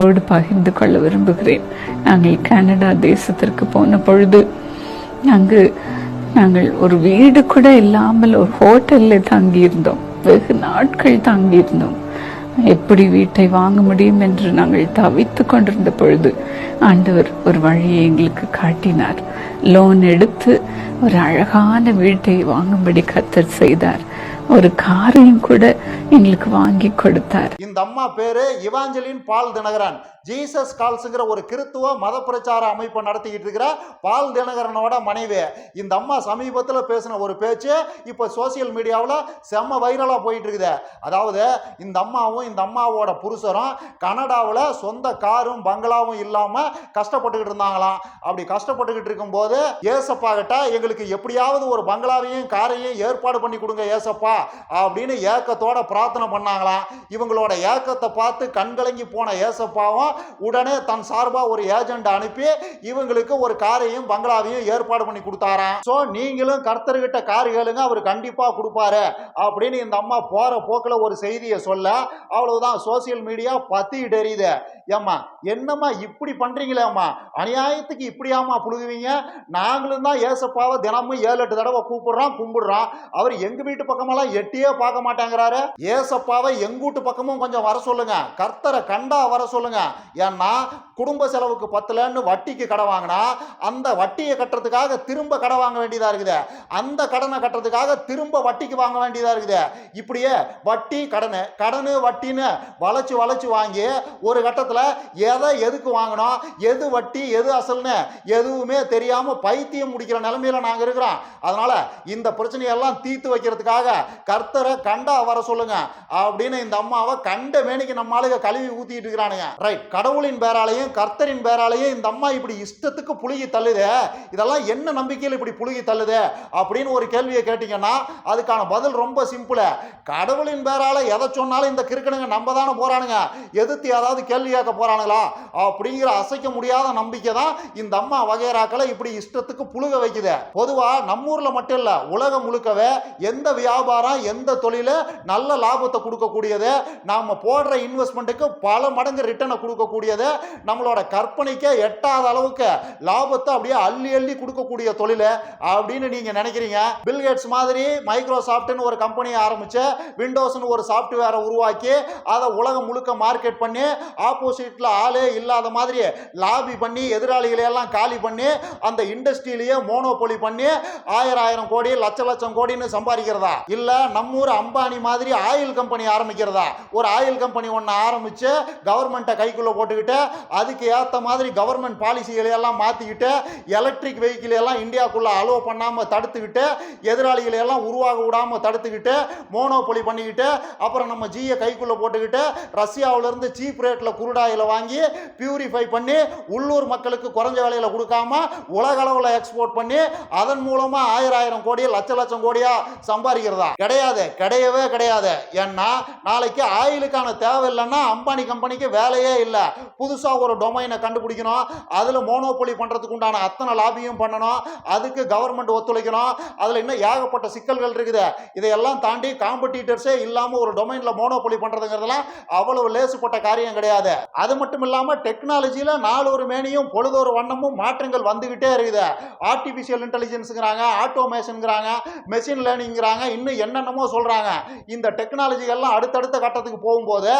உங்களோடு பகிர்ந்து கொள்ள விரும்புகிறேன். நாங்கள் கனடா தேசத்திற்கு போன பொழுது அங்கு நாங்கள் ஒரு வீடு கூட இல்லாமல் ஒரு ஹோட்டல்ல தங்கியிருந்தோம். வெகு நாட்கள் தங்கியிருந்தோம். எப்படி வீட்டை வாங்க முடியும் என்று நாங்கள் தவித்து கொண்டிருந்த பொழுது ஆண்டவர் ஒரு வழியை எங்களுக்கு காட்டினார். லோன் எடுத்து ஒரு அழகான வீட்டை வாங்கும்படி கத்தர் செய்தார். ஒரு காரையும் கூட எங்களுக்கு வாங்கி கொடுத்தார். இந்த அம்மா பேரு இவாஞ்சலின் பால் தினகரன். ஜீசஸ் கால்ஸுங்கிற ஒரு கிறித்துவ மத பிரச்சார அமைப்பை நடத்திக்கிட்டு இருக்கிற பால் தினகரனோட மனைவி இந்த அம்மா சமீபத்தில் பேசின ஒரு பேச்சு இப்போ சோசியல் மீடியாவில் செம்ம வைரலாக போயிட்டு இருக்குது அதாவது இந்த அம்மாவும் இந்த அம்மாவோட புருஷரும் கனடாவில் சொந்த காரும் பங்களாவும் இல்லாமல் கஷ்டப்பட்டுக்கிட்டு இருந்தாங்களாம். அப்படி கஷ்டப்பட்டுக்கிட்டு இருக்கும்போது ஏசப்பா கிட்ட எங்களுக்கு எப்படியாவது ஒரு பங்களாவையும் காரையும் ஏற்பாடு பண்ணி கொடுங்க ஏசப்பா அப்படின்னு ஏக்கத்தோட பிரார்த்தனை பண்ணாங்களாம். இவங்களோட ஏக்கத்தை பார்த்து கண்கலங்கி போன ஏசப்பாவும் உடனே தன் சார்பா ஒரு ஏஜென்ட் அனுப்பி இவங்களுக்கு ஒரு காரையும் பங்களாவையும் ஏற்பாடு பண்ணி கொடுத்தாராம். ஸோ நீங்களும் கர்த்தர்கிட்ட கார் கேளுங்க அவர் கண்டிப்பா கொடுப்பாரு அப்படின்னு இந்த அம்மா போற போக்கில் ஒரு செய்தியை சொல்ல அவ்வளவுதான் சோசியல் மீடியா பத்திக்கிட்டு எரியுது ஏம்மா என்னம்மா இப்படி பண்ணுறீங்களேம்மா அநியாயத்துக்கு இப்படியாம்மா புழுகுவீங்க? நாங்களும் தான் ஏசப்பாவை தினமும் ஏழு எட்டு தடவை கூப்பிடுறோம் கும்பிடுறோம். அவர் எங்க வீட்டு பக்கமெல்லாம் எட்டியே பார்க்க மாட்டேங்கிறாரு. ஏசப்பாவை எங்கூட்டு பக்கமும் கொஞ்சம் வர சொல்லுங்க. கர்த்தரை கண்டா வர சொல்லுங்க. ஏன்னா குடும்ப செலவுக்கு பத்தலன்னு வட்டிக்கு கடை வாங்கினா அந்த வட்டியை கட்டுறதுக்காக திரும்ப கடை வாங்க வேண்டியதாக இருக்குது. அந்த கடனை கட்டுறதுக்காக திரும்ப வட்டிக்கு வாங்க வேண்டியதாக இருக்குது. இப்படியே வட்டி கடனு கடனு வட்டின்னு வளைச்சு வளைச்சு வாங்கி ஒரு கட்டத்தில் எதை எதுக்கு வாங்கினோம் எது வட்டி எது அசல்னு எதுவுமே தெரியாமல் பைத்தியம் முடிக்கிற நிலமையில நாங்கள் இருக்கிறோம். அதனால் இந்த பிரச்சனையெல்லாம் தீர்த்து வைக்கிறதுக்காக கர்த்தரை கண்டா வர சொல்லுங்க அப்படின்னு இந்த அம்மாவை கண்ட மேனிக்கு நம்ம ஆளுக கழுவி ஊற்றிட்டு இருக்கிறானுங்க. ரைட் கடவுளின் பேராலையும் கர்த்தரின் பேராலையும் இந்த அம்மா இப்படி இஷ்டத்துக்கு புழுகி தள்ளுது இதெல்லாம் என்ன நம்பிக்கையில் இப்படி புழுகி தள்ளுது அப்படின்னு ஒரு கேள்வியை கேட்டிங்கன்னா அதுக்கான பதில் ரொம்ப சிம்பிள். கடவுளின் பேரால எதை சொன்னாலும் இந்த கிறுக்கனுங்க நம்ம தானே போறானுங்க. எதிர்த்து ஏதாவது கேள்வி கேட்க போறானுங்களா? அப்படிங்கிற அசைக்க முடியாத நம்பிக்கை தான் இந்த அம்மா வகைராக்களை இப்படி இஷ்டத்துக்கு புழுக வைக்குது. பொதுவா நம்ம ஊர்ல மட்டும் இல்ல உலகம் முழுக்கவே எந்த வியாபாரம் எந்த தொழில் நல்ல லாபத்தை கொடுக்கக்கூடியது. நாம போடுற இன்வெஸ்ட்மெண்ட்டுக்கு பல மடங்கு ரிட்டர்னை கொடுக்கக்கூடியது நம்மளோட கற்பனைக்கே எட்டாத அளவுக்கு லாபத்தை அப்படியே அள்ளி அள்ளி கொடுக்கக்கூடிய தொழில் அப்படின்னு நீங்க நினைக்கிறீங்க. பில்கேட்ஸ் மாதிரி மைக்ரோசாஃப்ட்னு ஒரு கம்பெனியை ஆரம்பிச்சு விண்டோஸ்னு ஒரு சாஃப்ட்வேரை உருவாக்கி அதை உலகம் முழுக்க மார்க்கெட் பண்ணி ஆப்போசிட்ல ஆளே இல்லாத மாதிரி லாபி பண்ணி எதிராளிகளை எல்லாம் காலி பண்ணி அந்த இண்டஸ்ட்ரியிலேயே மோனோபொலி பண்ணி ஆயிரம் ஆயிரம் கோடி லட்ச லட்சம் கோடின்னு சம்பாதிக்கிறதா? இல்லை நம்ம ஊர் அம்பானி மாதிரி ஆயில் கம்பெனி ஆரம்பிக்கிறதா? ஒரு ஆயில் கம்பெனி ஒன்று ஆரம்பிச்சு கவர்மெண்ட்டை கைக்குள்ள போட்டுக்கிட்டு அதுக்கு ஏற்ற மாதிரி கவர்மெண்ட் பாலிசிகளை எல்லாம் மாற்றிக்கிட்டு எலக்ட்ரிக் வெஹிக்கிள் எல்லாம் இந்தியாவுக்குள்ளே அலோவ் பண்ணாமல் தடுத்துக்கிட்டு எதிராளிகளை எல்லாம் உருவாக விடாமல் தடுத்துக்கிட்டு மோனோபொலி பண்ணிக்கிட்டு அப்புறம் நம்ம ஜியை கைக்குள்ளே போட்டுக்கிட்டு ரஷ்யாவிலேருந்து சீப் ரேட்டில் குருடாயில் வாங்கி பியூரிஃபை பண்ணி உள்ளூர் மக்களுக்கு குறைஞ்ச விலையில் கொடுக்காம உலக அளவில் எக்ஸ்போர்ட் பண்ணி அதன் மூலமாக ஆயிரம் ஆயிரம் கோடி லட்ச லட்சம் கோடியாக சம்பாதிக்கிறதா? கிடையாது. கிடையவே கிடையாது. ஏன்னா நாளைக்கு ஆயிலுக்கான தேவை இல்லைன்னா அம்பானி கம்பெனிக்கு வேலையே இல்லை. புதுசாக ஒரு டொமைனை கண்டுபிடிக்கணும். அதில் மோனோபொலி பண்ணுறதுக்கு உண்டான அத்தனை லாபியும் பண்ணணும். அதுக்கு கவர்மெண்ட் ஒத்துழைக்கணும். அதில் இன்னும் ஏகப்பட்ட சிக்கல்கள் இருக்குது. இதையெல்லாம் தாண்டி காம்படிட்டர்ஸே இல்லாமல் ஒரு டொமைனில் மோனோபொலி பண்ணுறதுங்கிறதுலாம் அவ்வளவு லேசுப்பட்ட காரியம் கிடையாது. அது மட்டும் இல்லாமல் டெக்னாலஜியில் நாலு ஒரு மேனியும் பொழுதொரு வண்ணமும் மாற்றங்கள் வந்துக்கிட்டே இருக்குது. ஆர்டிஃபிஷியல் இன்டெலிஜென்ஸுங்கிறாங்க ஆட்டோமேஷனுங்கிறாங்க மெஷின் லேர்னிங்கிறாங்க இன்னும் என்னென்னமோ சொல்கிறாங்க இந்த டெக்னாலஜிகள்லாம் அடுத்தடுத்த கட்டத்துக்கு போகும்போது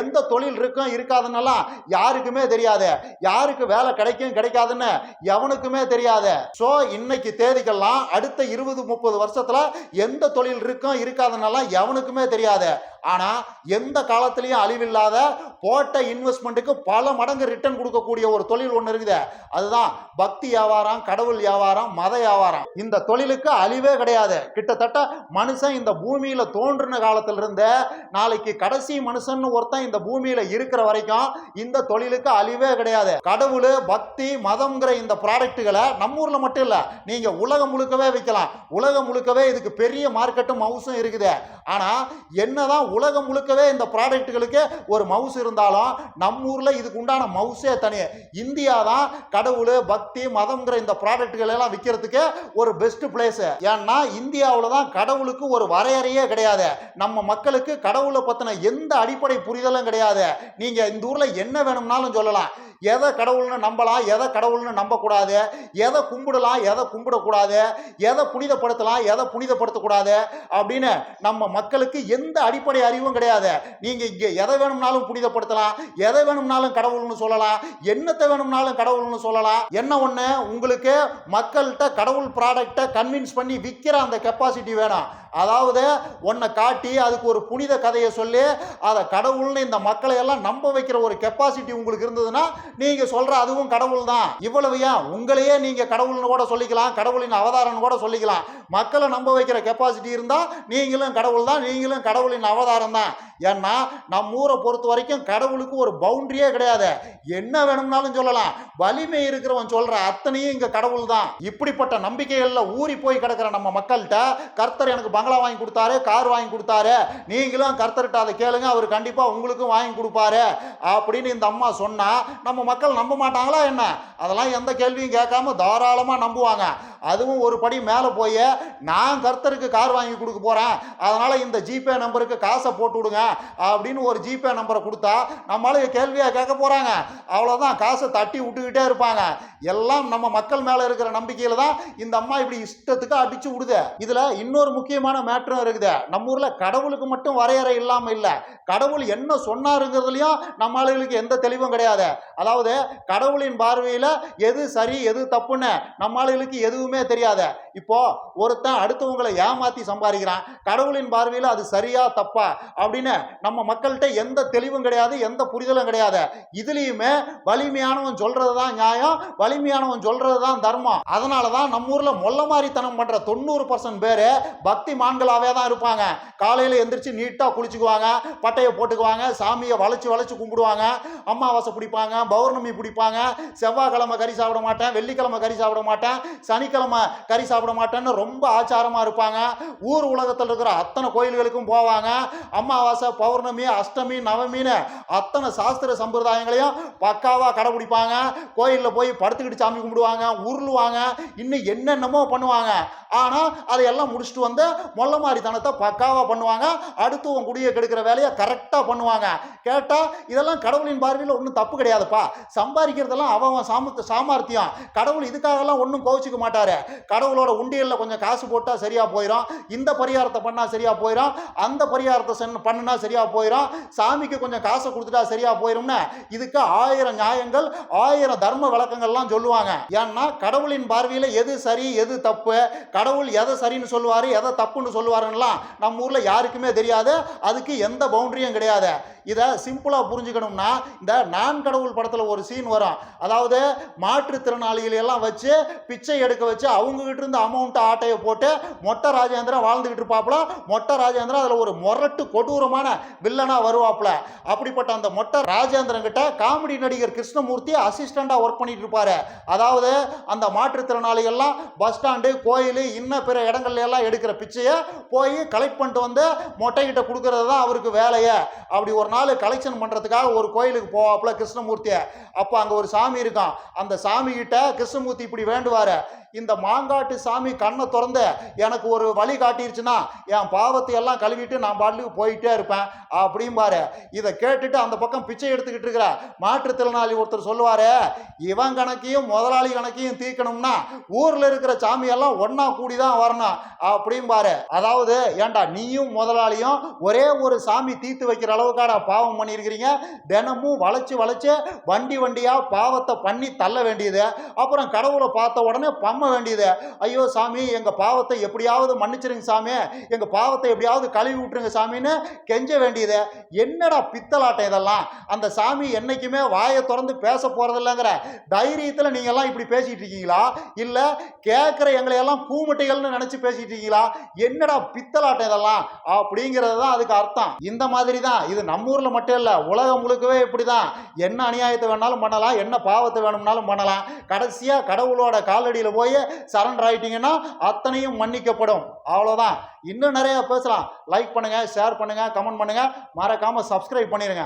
எந்த தொழில் இருக்கும் இருக்காதுன்னெல்லாம் யாருக்குமே தெரியாத. யாருக்கு வேலை கிடைக்கும் கிடைக்காதுன்னு எவனுக்குமே தெரியாத. ஸோ இன்னைக்கு தேதிக்கெல்லாம் அடுத்த இருபது முப்பது வருஷத்துல எந்த தொழில் இருக்கும் இருக்காதுன்னெல்லாம் எவனுக்குமே தெரியாத. ஆனா எந்த காலத்திலையும் அழிவில்லாத போட்ட இன்வெஸ்ட்மெண்ட்டுக்கு பல மடங்கு ரிட்டர்ன் கொடுக்கக்கூடிய ஒரு தொழில் ஒன்று இருக்குது. அதுதான் பக்தி வியாபாரம் கடவுள் வியாபாரம் மத வியாபாரம். இந்த தொழிலுக்கு அழிவே கிடையாது. கிட்டத்தட்ட மனுஷன் இந்த பூமியில தோன்றின காலத்திலிருந்து நாளைக்கு கடைசி மனுஷன் ஒருத்தன் இந்த பூமியில இருக்கிற வரைக்கும் இந்த தொழிலுக்கு அழிவே கிடையாது. கடவுள் பக்தி மதம்ங்கிற இந்த ப்ராடக்ட்டுகளை நம்ம ஊரில் மட்டும் இல்லை நீங்கள் உலகம் முழுக்கவே விற்கலாம் உலகம் முழுக்கவே இதுக்கு பெரிய மார்க்கெட்டும் மவுசும் இருக்குது. ஆனால் என்னதான் உலகம் முழுக்கவே இந்த ப்ராடக்ட்டுகளுக்கு ஒரு மவுஸ் இருந்தாலும் நம்ம ஊரில் இதுக்கு உண்டான மவுசே தனி. இந்தியா தான் கடவுள் பக்தி மதம்ங்கிற இந்த ப்ராடக்ட்டுகள் எல்லாம் விற்கிறதுக்கு ஒரு பெஸ்ட் பிளேஸ் ஏன்னா இந்தியாவில் தான் கடவுளுக்கு ஒரு வரையறையே கிடையாது. நம்ம மக்களுக்கு கடவுளை பற்றின எந்த அடிப்படை புரிதலும் கிடையாது. நீங்கள் இந்த ஊரில் என்ன வேணும்னாலும் சொல்லலாம். எதை கடவுள்னு நம்பலாம் எதை கடவுள்னு நம்பக்கூடாது. எதை கும்பிடலாம் எதை கும்பிடக்கூடாது. எதை புனிதப்படுத்தலாம் எதை புனிதப்படுத்தக்கூடாது அப்படின்னு நம்ம மக்களுக்கு எந்த அடிப்படை அறிவும் கிடையாது. நீங்கள் இங்கே எதை வேணும்னாலும் புனிதப்படுத்தலாம் எதை வேணும்னாலும் கடவுள்னு சொல்லலாம் என்னத்தை வேணும்னாலும் கடவுள்னு சொல்லலாம். என்ன ஒன்று உங்களுக்கு மக்கள்கிட்ட கடவுள் ப்ராடக்டை கன்வின்ஸ் பண்ணி விற்கிற அந்த கெப்பாசிட்டி வேணும். அதாவது உன்னை காட்டி அதுக்கு ஒரு புனித கதையை சொல்லி அதை கடவுள்னு இந்த மக்களை எல்லாம் நம்ப வைக்கிற ஒரு கெப்பாசிட்டி உங்களுக்கு இருந்ததுன்னா நீங்க சொல்ற அதுவும் கடவுள் தான் இவ்வளவு ஏன்? உங்களையே நீங்க கடவுள்னு கூட சொல்லிக்கலாம் கடவுளின் அவதாரம்னு கூட சொல்லிக்கலாம். மக்களை நம்ப வைக்கிற கெப்பாசிட்டி இருந்தால் நீங்களும் கடவுள் தான் நீங்களும் கடவுளின் அவதாரம் தான் ஏன்னா நம்ம ஊரை பொறுத்த வரைக்கும் கடவுளுக்கு ஒரு பவுண்டரியே கிடையாது. என்ன வேணும்னாலும் சொல்லலாம். வலிமை இருக்கிறவன் சொல்ற அத்தனையும் இங்க கடவுள் தான் இப்படிப்பட்ட நம்பிக்கைகள்ல ஊறி போய் கிடக்கிற நம்ம மக்கள்கிட்ட கர்த்தர் எனக்கு பங்களா வாங்கி கொடுத்தாரு கார் வாங்கி கொடுத்தாரு. நீங்களும் கர்த்தர்கிட்ட அதை கேளுங்க அவர் கண்டிப்பா உங்களுக்கும் வாங்கி கொடுப்பாரு அப்படின்னு இந்த அம்மா சொன்னா நம்ம மக்கள் நம்ப மாட்டாங்களா என்ன? அதெல்லாம் எந்த கேள்வியும் கேட்காம தாராளமா நம்புவாங்க. அதுவும் ஒரு படி மேலே போய் நான் கர்த்தருக்கு கார் வாங்கி கொடுக்க போகிறேன் அதனால் இந்த ஜிபே நம்பருக்கு காசை போட்டு விடுங்க. அப்படின்னு ஒரு ஜிபே நம்பரை கொடுத்தா நம்மளால கேள்வியாக கேட்க போகிறாங்க அவ்வளோதான் காசை தட்டி விட்டுக்கிட்டே இருப்பாங்க. எல்லாம் நம்ம மக்கள் மேலே இருக்கிற நம்பிக்கையில் தான் இந்த அம்மா இப்படி இஷ்டத்துக்கு அடிச்சு விடுது. இதில் இன்னொரு முக்கியமான மேட்டரும் இருக்குது. நம்ம ஊரில் கடவுளுக்கு மட்டும் வரையறை இல்லாமல் இல்லை. கடவுள் என்ன சொன்னாருங்கிறதுலையும் நம்ம ஆளுகளுக்கு எந்த தெளிவும் கிடையாது. அதாவது கடவுளின் பார்வையில் எது சரி எது தப்புன்னு நம்ம ஆளுகளுக்கு எதுவுமே தெரியாத. இப்போ ஒருத்தன் அடுத்தவங்களை ஏமாத்தி சம்பாதிக்கிறான். கடவுளின் பார்வையில் அது சரியா தப்பா அப்படின்னு நம்ம மக்கள்கிட்ட எந்த தெளிவும் கிடையாது எந்த புரிதலும் கிடையாது. இதுலேயுமே வலிமையானவன் சொல்றது தான் நியாயம் வலிமையானவன் சொல்றது தான் தர்மம். அதனால தான் நம்ம ஊர்ல மொல்ல மாதிரித்தனம் பண்ற தொண்ணூறு பர்சன்ட் பேர் பக்தி மான்களாவே தான் இருப்பாங்க. காலையில எந்திரிச்சு நீட்டா குளிச்சுக்குவாங்க பட்டையை போட்டுக்குவாங்க சாமியை வளைச்சு வளைச்சு கும்பிடுவாங்க அமாவாசை பிடிப்பாங்க பௌர்ணமி பிடிப்பாங்க செவ்வாய்க்கிழமை கறி சாப்பிட மாட்டேன் வெள்ளிக்கிழமை கறி சாப்பிட மாட்டேன் சனிக்கிழமை கறி சாப்பிட மாட்டேன்னு ரொம்ப ஆச்சாரமா இருப்பாங்க. ஊர் உலகத்தில் இருக்கிற அத்தனை கோயில்களுக்கும் போவாங்க. அமாவாசை பௌர்ணமி அஷ்டமி நவமின்னு அத்தனை சாஸ்திர சம்பிரதாயங்களையும் பக்காவாக கடைபிடிப்பாங்க. கோயிலில் போய் படுத்துக்கிட்டு சாமி கும்பிடுவாங்க உருளுவாங்க. இன்னும் என்னென்னமோ பண்ணுவாங்க. ஆனால் அதையெல்லாம் முடிச்சுட்டு வந்து மொல்ல மாதிரி தனத்தை பக்காவாக பண்ணுவாங்க அடுத்தவன் குடியை கெடுக்கிற வேலையை கரெக்டாக பண்ணுவாங்க. கேட்டால் இதெல்லாம் கடவுளின் பார்வையில் ஒன்றும் தப்பு கிடையாதுப்பா. சம்பாதிக்கிறதெல்லாம் அவன் அவன் சாமர்த்த சாமர்த்தியம். கடவுள் இதுக்காகலாம் ஒன்றும் கோவிச்சிக்க மாட்டார். கடவுளோட உண்டியலில் கொஞ்சம் காசு போட்டால் சரியாக போயிடும் இந்த பரிகாரத்தை பண்ணால் சரியாக போயிடும் அந்த பரிகாரத்தை சென் பண்ணுனா சரியாக போயிடும் சாமிக்கு கொஞ்சம் காசை கொடுத்துட்டா சரியாக போயிடும்னு இதுக்கு ஆயிரம் நியாயங்கள் ஆயிரம் தர்ம விளக்கங்கள்லாம் சொல்லுவாங்க. ஏன்னா கடவுளின் பார்வையில் எது சரி எது தப்பு கடவுள் எதை சரின்னு சொல்லுவார் எதை தப்புன்னு சொல்லுவாருன்னெலாம் நம்ம ஊரில் யாருக்குமே தெரியாது. அதுக்கு எந்த பவுண்டரியும் கிடையாது. இதை சிம்பிளாக புரிஞ்சுக்கணும்னா இந்த நான் கடவுள் படத்தில் ஒரு சீன் வரும். அதாவது மாற்றுத்திறனாளிகளை எல்லாம் வச்சு பிச்சை எடுக்க வச்சு அவங்ககிட்ட இருந்து அமௌண்ட்டை ஆட்டையை போட்டு மொட்டை ராஜேந்திரன் வாழ்ந்துக்கிட்டு இருப்பாப்புல. மொட்டை ராஜேந்திரன் அதில் ஒரு முரட்டு கொடூரமான வில்லனாக வருவாப்புல. அப்படிப்பட்ட அந்த மொட்டை ராஜேந்திரன் கிட்ட காமெடி நடிகர் கிருஷ்ணமூர்த்தி அசிஸ்டண்டாக ஒர்க் பண்ணிட்டு இருப்பார். அதாவது அந்த மாற்றுத்திறனாளிகள்லாம் பஸ் ஸ்டாண்டு கோயில் இன்னும் பிற இடங்கள்ல எல்லாம் எடுக்கிற பிச்சையை போய் கலெக்ட் பண்ணிட்டு வந்து மொட்டைக்கிட்ட கொடுக்கறது தான் அவருக்கு வேலையை. அப்படி ஒரு நாள் கலெக்ஷன் பண்ணுறதுக்காக ஒரு கோயிலுக்கு போவாப்புல கிருஷ்ணமூர்த்தியை. அப்போ அங்கே ஒரு சாமி இருக்கும் அந்த சாமி கிட்ட கிருஷ்ணமூர்த்தி இப்படி வேண்டுவார். இந்த மாங்காட்டு சாமி கண்ணை திறந்து எனக்கு ஒரு வழி காட்டிருச்சுன்னா என் பாவத்தை எல்லாம் கழுவிட்டு நான் பாட்டுக்கு போயிட்டே இருப்பேன். அப்படிம்பாரு. இதை கேட்டுட்டு அந்த பக்கம் பிச்சை எடுத்துக்கிட்டு இருக்கிற மாற்றுத்திறனாளி ஒருத்தர் சொல்லுவாரு இவன் கணக்கையும் முதலாளி கணக்கையும் தீர்க்கணும்னா ஊரில் இருக்கிற சாமியெல்லாம் ஒன்றா கூடி தான் வரணும். அப்படிம்பாரு. அதாவது ஏண்டா நீயும் முதலாளியும் ஒரே ஒரு சாமி தீர்த்து வைக்கிற அளவுக்காடா பாவம் பண்ணியிருக்கிறீங்க? தினமும் வளைச்சு வளைச்சு வண்டி வண்டியாக பாவத்தை பண்ணி தள்ள வேண்டியது. அப்புறம் கடவுளை பார்த்த உடனே பம்ம வேண்டியது. ஐயோ சாமி எங்கள் பாவத்தை எப்படியாவது மன்னிச்சிருங்க சாமி. எங்கள் பாவத்தை எப்படியாவது கழுவி விட்டுருங்க சாமின்னு கெஞ்ச வேண்டியது. என்னடா பித்தலாட்டம் இதெல்லாம்? அந்த சாமி என்றைக்குமே வாயை திறந்து பேச போகிறதில்லைங்கிற தைரியத்தில் நீங்கள்லாம் இப்படி பேசிகிட்டு இருக்கீங்களா இல்லை கேட்குற எங்களை எல்லாம் நினச்சி பேசிகிட்டு இருக்கீங்களா என்னடா பித்தலாட்டம் இதெல்லாம்? அப்படிங்கிறது தான் அதுக்கு அர்த்தம். இந்த மாதிரி தான். இது நம்ம ஊரில் மட்டும் இல்லை உலகம் முழுக்கவே இப்படி தான் என்ன அநியாயத்தை வேணாலும் பண்ணலாம் என்ன பாவத்தை வேணும்னாலும் பண்ணலாம். கடைசியாக கடவுளோட காலடியில் போய் சரண்டர் ஆயிட்டீங்கன்னா அத்தனையும் மன்னிக்கப்படும். அவ்வளோதான் இன்னும் நிறைய பேசலாம். லைக் பண்ணுங்கள் ஷேர் பண்ணுங்கள் கமெண்ட் பண்ணுங்கள் மறக்காமல் சப்ஸ்கிரைப் பண்ணிடுங்க